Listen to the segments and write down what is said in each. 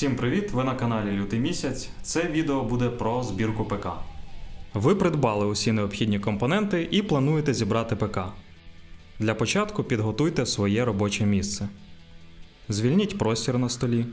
Всім привіт! Ви на каналі Лютий місяць. Це відео буде про збірку ПК. Ви придбали усі необхідні компоненти і плануєте зібрати ПК. Для початку підготуйте своє робоче місце. Звільніть простір на столі.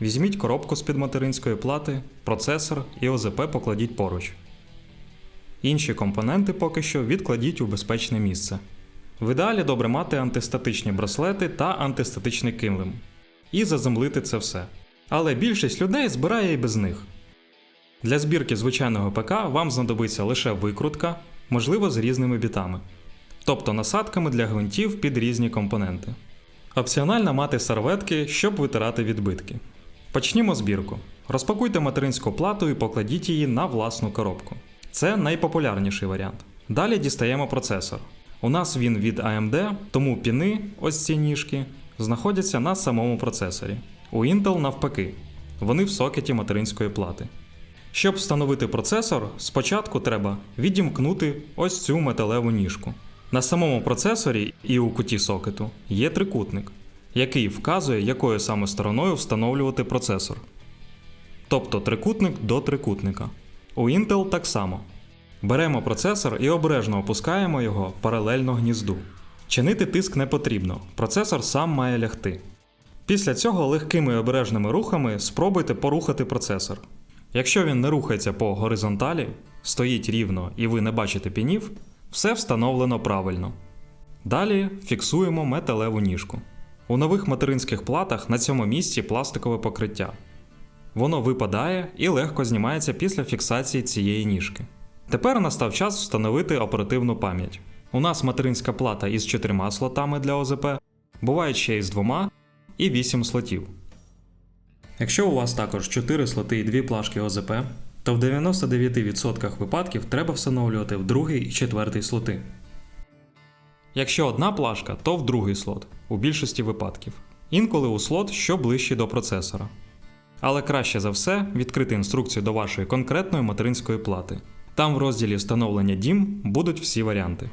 Візьміть коробку з-під материнської плати, процесор і ОЗП покладіть поруч. Інші компоненти поки що відкладіть у безпечне місце. В ідеалі добре мати антистатичні браслети та антистатичний килим. І заземлити це все. Але більшість людей збирає і без них. Для збірки звичайного ПК вам знадобиться лише викрутка, можливо, з різними бітами, тобто насадками для гвинтів під різні компоненти. Опціонально мати серветки, щоб витирати відбитки. Почнімо збірку. Розпакуйте материнську плату і покладіть її на власну коробку. Це найпопулярніший варіант. Далі дістаємо процесор. У нас він від AMD, тому піни, ось ці ніжки, знаходяться на самому процесорі. У Intel навпаки, вони в сокеті материнської плати. Щоб встановити процесор, спочатку треба відімкнути ось цю металеву ніжку. На самому процесорі і у куті сокету є трикутник, який вказує, якою саме стороною встановлювати процесор. Тобто трикутник до трикутника. У Intel так само. Беремо процесор і обережно опускаємо його паралельно гнізду. Чинити тиск не потрібно, процесор сам має лягти. Після цього легкими і обережними рухами спробуйте порухати процесор. Якщо він не рухається по горизонталі, стоїть рівно і ви не бачите пінів, все встановлено правильно. Далі фіксуємо металеву ніжку. У нових материнських платах на цьому місці пластикове покриття. Воно випадає і легко знімається після фіксації цієї ніжки. Тепер настав час встановити оперативну пам'ять. У нас материнська плата із чотирма слотами для ОЗП, буває ще із двома і 8 слотів. Якщо у вас також 4 слоти і 2 плашки ОЗП, то в 99% випадків треба встановлювати в другий і четвертий слоти. Якщо одна плашка, то в другий слот у більшості випадків. Інколи у слот, що ближче до процесора. Але краще за все відкрити інструкцію до вашої конкретної материнської плати. Там в розділі встановлення DIM будуть всі варіанти.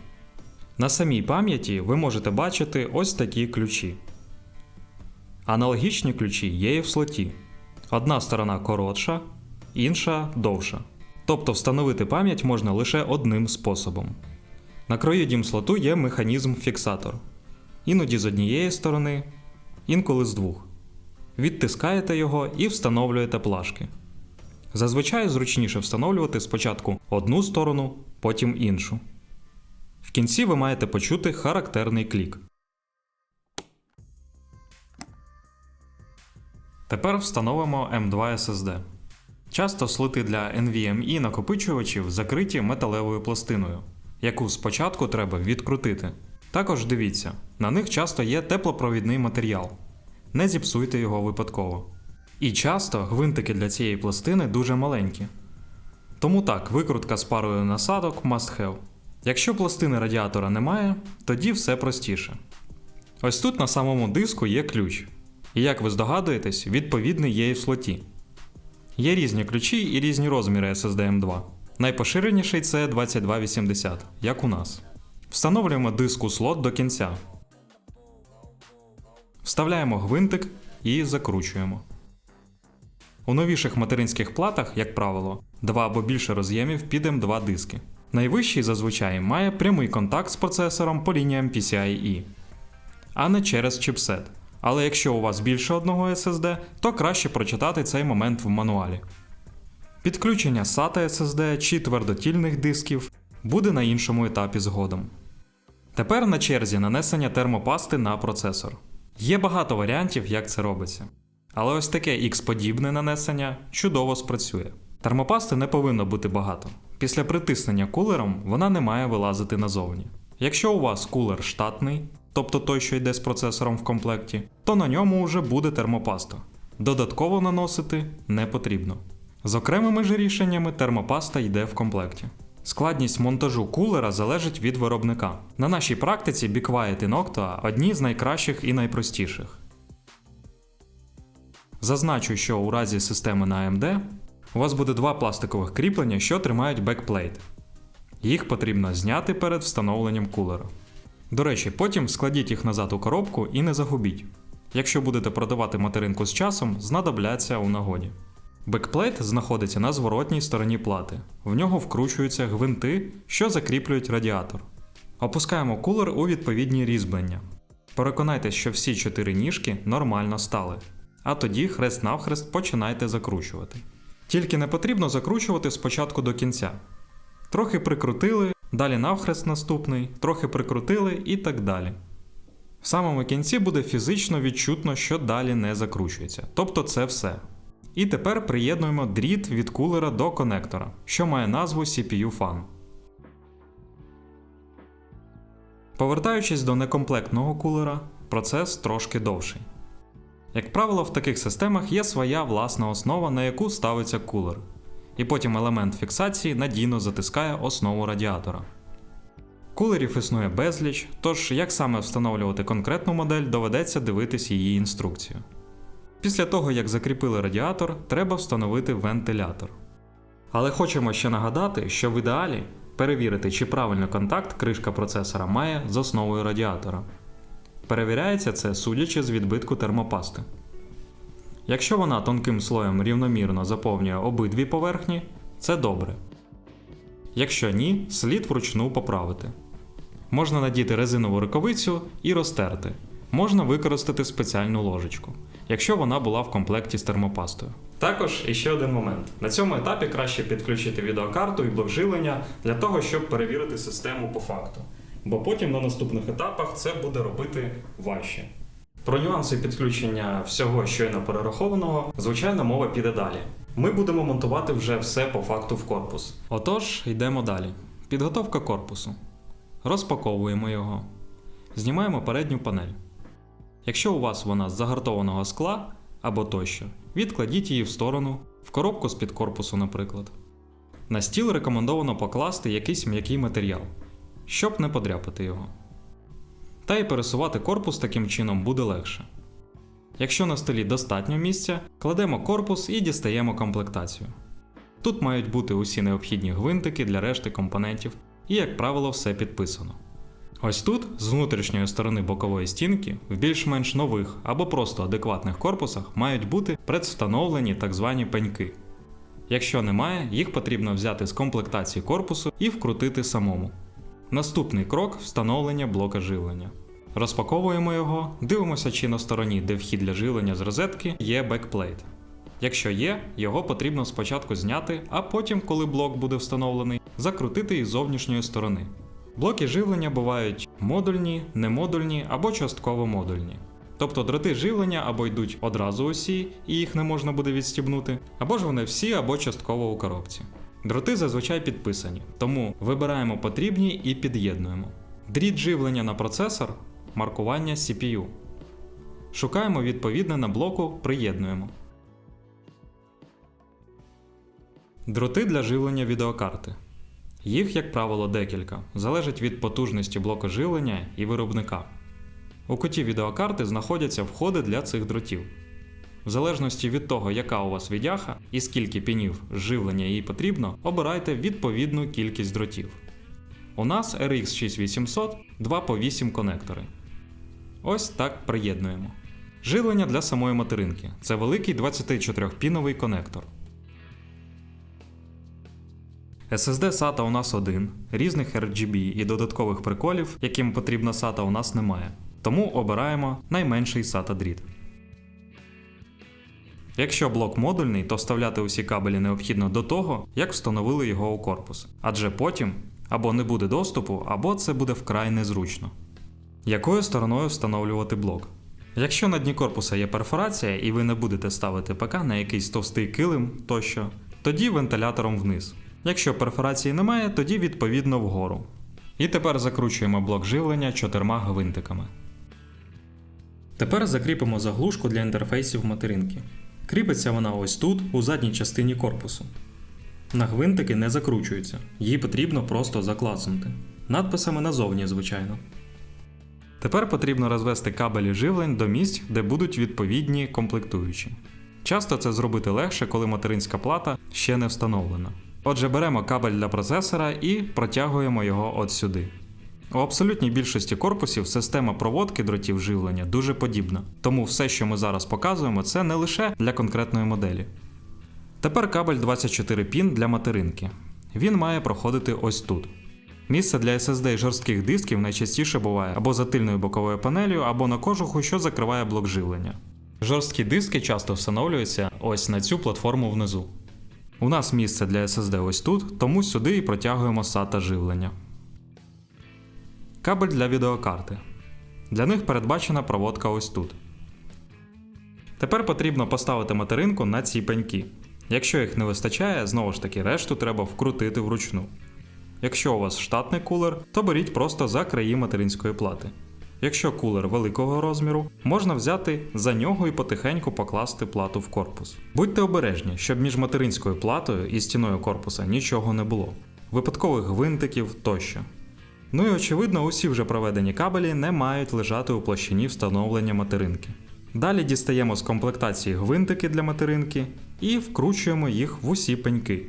На самій пам'яті ви можете бачити ось такі ключі. Аналогічні ключі є і в слоті. Одна сторона коротша, інша довша. Тобто встановити пам'ять можна лише одним способом. На краю дім слоту є механізм фіксатор. Іноді з однієї сторони, інколи з двох. Відтискаєте його і встановлюєте плашки. Зазвичай зручніше встановлювати спочатку одну сторону, потім іншу. В кінці ви маєте почути характерний клік. Тепер встановимо M2 SSD. Часто слити для NVMe накопичувачів закриті металевою пластиною, яку спочатку треба відкрутити. Також дивіться, на них часто є теплопровідний матеріал. Не зіпсуйте його випадково. І часто гвинтики для цієї пластини дуже маленькі. Тому так, викрутка з парою насадок must have. Якщо пластини радіатора немає, тоді все простіше. Ось тут на самому диску є ключ. І як ви здогадуєтесь, відповідний є і в слоті. Є різні ключі і різні розміри SSD M2. Найпоширеніший це 2280, як у нас. Встановлюємо диск у слот до кінця. Вставляємо гвинтик і закручуємо. У новіших материнських платах, як правило, два або більше роз'ємів під M2 диски. Найвищий зазвичай має прямий контакт з процесором по лініям PCIe, а не через чипсет. Але якщо у вас більше одного SSD, то краще прочитати цей момент в мануалі. Підключення SATA SSD чи твердотільних дисків буде на іншому етапі згодом. Тепер на черзі нанесення термопасти на процесор. Є багато варіантів, як це робиться. Але ось таке X-подібне нанесення чудово спрацює. Термопасти не повинно бути багато. Після притиснення кулером вона не має вилазити назовні. Якщо у вас кулер штатний, тобто той, що йде з процесором в комплекті, то на ньому вже буде термопаста. Додатково наносити не потрібно. З окремими ж рішеннями термопаста йде в комплекті. Складність монтажу кулера залежить від виробника. На нашій практиці Be Quiet і Noctua одні з найкращих і найпростіших. Зазначу, що у разі системи на AMD у вас буде два пластикових кріплення, що тримають бекплейт. Їх потрібно зняти перед встановленням кулера. До речі, потім складіть їх назад у коробку і не загубіть. Якщо будете продавати материнку з часом, знадобляться у нагоді. Бекплейт знаходиться на зворотній стороні плати. В нього вкручуються гвинти, що закріплюють радіатор. Опускаємо кулер у відповідні різьблення. Переконайтеся, що всі чотири ніжки нормально стали. А тоді хрест-навхрест починайте закручувати. Тільки не потрібно закручувати спочатку до кінця. Трохи прикрутили, далі навхрест наступний, трохи прикрутили і так далі. В самому кінці буде фізично відчутно, що далі не закручується. Тобто це все. І тепер приєднуємо дріт від кулера до конектора, що має назву CPU Fan. Повертаючись до некомплектного кулера, процес трошки довший. Як правило, в таких системах є своя власна основа, на яку ставиться кулер, і потім елемент фіксації надійно затискає основу радіатора. Кулерів існує безліч, тож як саме встановлювати конкретну модель, доведеться дивитись її інструкцію. Після того, як закріпили радіатор, треба встановити вентилятор. Але хочемо ще нагадати, що в ідеалі перевірити, чи правильно контакт кришка процесора має з основою радіатора. Перевіряється це судячи з відбитку термопасти. Якщо вона тонким слоєм рівномірно заповнює обидві поверхні, це добре. Якщо ні, слід вручну поправити. Можна надіти резинову рукавицю і розтерти. Можна використати спеціальну ложечку, якщо вона була в комплекті з термопастою. Також іще один момент. На цьому етапі краще підключити відеокарту і блок живлення для того, щоб перевірити систему по факту. Бо потім на наступних етапах це буде робити важче. Про нюанси підключення всього щойно перерахованого, звичайно, мова піде далі. Ми будемо монтувати вже все по факту в корпус. Отож, йдемо далі. Підготовка корпусу. Розпаковуємо його. Знімаємо передню панель. Якщо у вас вона з загартованого скла або тощо, відкладіть її в сторону, в коробку з-під корпусу, наприклад. На стіл рекомендовано покласти якийсь м'який матеріал, щоб не подряпати його. Та й пересувати корпус таким чином буде легше. Якщо на столі достатньо місця, кладемо корпус і дістаємо комплектацію. Тут мають бути усі необхідні гвинтики для решти компонентів, і, як правило, все підписано. Ось тут, з внутрішньої сторони бокової стінки, в більш-менш нових або просто адекватних корпусах мають бути предвстановлені так звані пеньки. Якщо немає, їх потрібно взяти з комплектації корпусу і вкрутити самому. Наступний крок встановлення блока живлення. Розпаковуємо його, дивимося, чи на стороні, де вхід для живлення з розетки, є бекплейт. Якщо є, його потрібно спочатку зняти, а потім, коли блок буде встановлений, закрутити із зовнішньої сторони. Блоки живлення бувають модульні, немодульні або частково модульні. Тобто дроти живлення або йдуть одразу усі, і їх не можна буде відстібнути, або ж вони всі або частково у коробці. Дроти зазвичай підписані, тому вибираємо потрібні і під'єднуємо. Дріт живлення на процесор маркування CPU. Шукаємо відповідне на блоку, приєднуємо. Дроти для живлення відеокарти. Їх, як правило, декілька, залежить від потужності блоку живлення і виробника. У куті відеокарти знаходяться входи для цих дротів. В залежності від того, яка у вас відяха і скільки пінів живлення їй потрібно, обирайте відповідну кількість дротів. У нас RX 6800 2 по 8 конектори. Ось так приєднуємо. Живлення для самої материнки це великий 24-піновий конектор. SSD SATA у нас один, різних RGB і додаткових приколів, яким потрібна SATA, у нас немає. Тому обираємо найменший SATA дріт. Якщо блок модульний, то вставляти усі кабелі необхідно до того, як встановили його у корпус, адже потім або не буде доступу, або це буде вкрай незручно. Якою стороною встановлювати блок? Якщо на дні корпуса є перфорація і ви не будете ставити ПК на якийсь товстий килим тощо, тоді вентилятором вниз. Якщо перфорації немає, тоді відповідно вгору. І тепер закручуємо блок живлення чотирма гвинтиками. Тепер закріпимо заглушку для інтерфейсів материнки. Кріпиться вона ось тут, у задній частині корпусу. На гвинтики не закручуються, її потрібно просто заклацнути. Надписами назовні, звичайно. Тепер потрібно розвести кабелі живлень до місць, де будуть відповідні комплектуючі. Часто це зробити легше, коли материнська плата ще не встановлена. Отже, беремо кабель для процесора і протягуємо його от сюди. У абсолютній більшості корпусів система проводки дротів живлення дуже подібна, тому все, що ми зараз показуємо, це не лише для конкретної моделі. Тепер кабель 24 пін для материнки. Він має проходити ось тут. Місце для SSD жорстких дисків найчастіше буває або за тильною боковою панелью, або на кожуху, що закриває блок живлення. Жорсткі диски часто встановлюються ось на цю платформу внизу. У нас місце для SSD ось тут, тому сюди і протягуємо SATA живлення. Кабель для відеокарти. Для них передбачена проводка ось тут. Тепер потрібно поставити материнку на ці пеньки. Якщо їх не вистачає, знову ж таки решту треба вкрутити вручну. Якщо у вас штатний кулер, то беріть просто за краї материнської плати. Якщо кулер великого розміру, можна взяти за нього і потихеньку покласти плату в корпус. Будьте обережні, щоб між материнською платою і стіною корпуса нічого не було, випадкових гвинтиків тощо. Ну і очевидно, усі вже проведені кабелі не мають лежати у площині встановлення материнки. Далі дістаємо з комплектації гвинтики для материнки і вкручуємо їх в усі пеньки.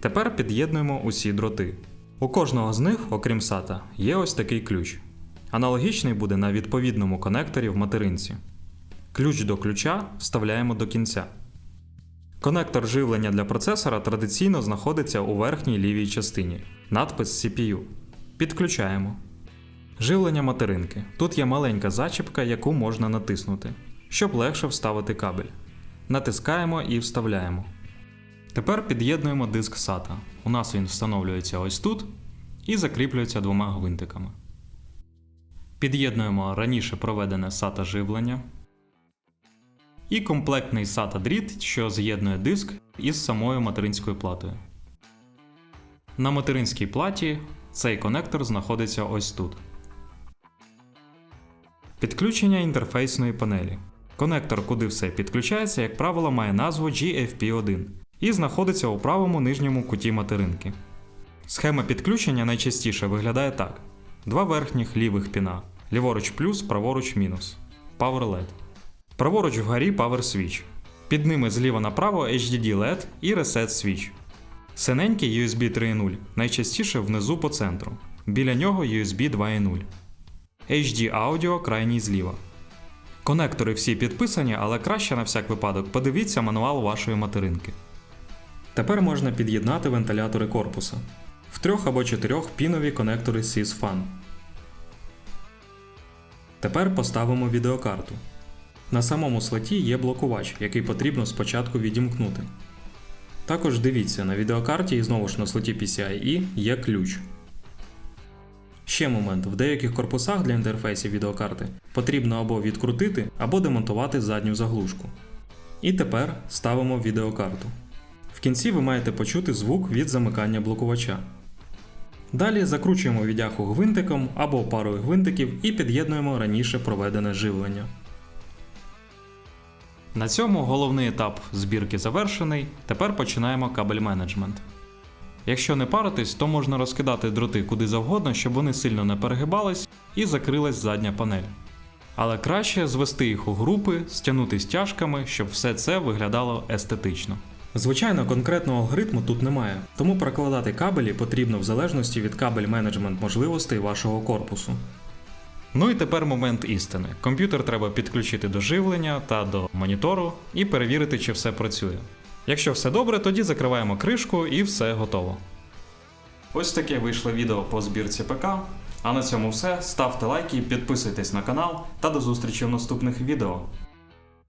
Тепер під'єднуємо усі дроти. У кожного з них, окрім SATA, є ось такий ключ. Аналогічний буде на відповідному конекторі в материнці. Ключ до ключа вставляємо до кінця. Конектор живлення для процесора традиційно знаходиться у верхній лівій частині. Надпис CPU. Підключаємо. Живлення материнки. Тут є маленька зачіпка, яку можна натиснути, щоб легше вставити кабель. Натискаємо і вставляємо. Тепер під'єднуємо диск SATA. У нас він встановлюється ось тут і закріплюється двома гвинтиками. Під'єднуємо раніше проведене SATA живлення і комплектний SATA дріт, що з'єднує диск із самою материнською платою. На материнській платі цей конектор знаходиться ось тут. Підключення інтерфейсної панелі. Конектор, куди все підключається, як правило, має назву GFP1 і знаходиться у правому нижньому куті материнки. Схема підключення найчастіше виглядає так: два верхніх лівих піна, ліворуч плюс, праворуч мінус. Power LED. Праворуч вгорі Power Switch. Під ними зліва направо HDD LED і Reset Switch. Синенький USB 3.0, найчастіше внизу по центру. Біля нього USB 2.0. HD Audio крайній зліва. Конектори всі підписані, але краще на всяк випадок подивіться мануал вашої материнки. Тепер можна під'єднати вентилятори корпуса в трьох або чотирьох пінові конектори SysFan. Тепер поставимо відеокарту. На самому слоті є блокувач, який потрібно спочатку відімкнути. Також дивіться, на відеокарті і знову ж на слоті PCIe є ключ. Ще момент: в деяких корпусах для інтерфейсів відеокарти потрібно або відкрутити, або демонтувати задню заглушку. І тепер ставимо відеокарту. В кінці ви маєте почути звук від замикання блокувача. Далі закручуємо відяху гвинтиком або парою гвинтиків і під'єднуємо раніше проведене живлення. На цьому головний етап збірки завершений. Тепер починаємо кабель менеджмент. Якщо не паритись, то можна розкидати дроти куди завгодно, щоб вони сильно не перегибались і закрилась задня панель. Але краще звести їх у групи, стягнути стяжками, щоб все це виглядало естетично. Звичайно, конкретного алгоритму тут немає, тому прокладати кабелі потрібно в залежності від кабель менеджмент можливостей вашого корпусу. Ну і тепер момент істини. Комп'ютер треба підключити до живлення та до монітору і перевірити, чи все працює. Якщо все добре, тоді закриваємо кришку і все готово. Ось таке вийшло відео по збірці ПК. А на цьому все. Ставте лайки, підписуйтесь на канал та до зустрічі в наступних відео.